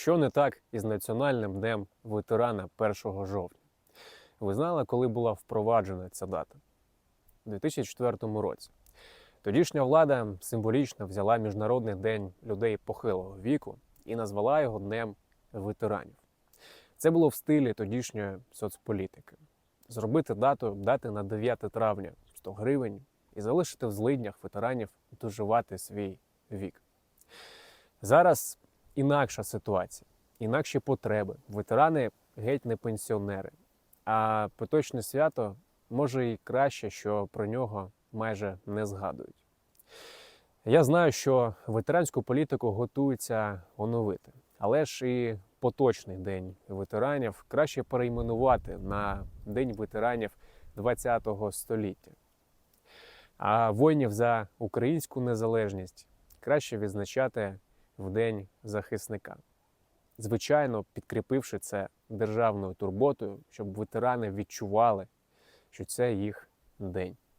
Що не так із Національним днем ветерана 1 жовтня? Ви знали, коли була впроваджена ця дата? У 2004 році. Тодішня влада символічно взяла Міжнародний день людей похилого віку і назвала його Днем ветеранів. Це було в стилі тодішньої соцполітики. Зробити дату дати на 9 травня 100 гривень і залишити в злиднях ветеранів доживати свій вік. Зараз інакша ситуація, інакші потреби. Ветерани геть не пенсіонери. А поточне свято може і краще, що про нього майже не згадують. Я знаю, що ветеранську політику готуються оновити, але ж і поточний день ветеранів краще перейменувати на День ветеранів ХХ століття. А воїнів за українську незалежність краще відзначати в День захисника. Звичайно, підкріпивши це державною турботою, щоб ветерани відчували, що це їх день.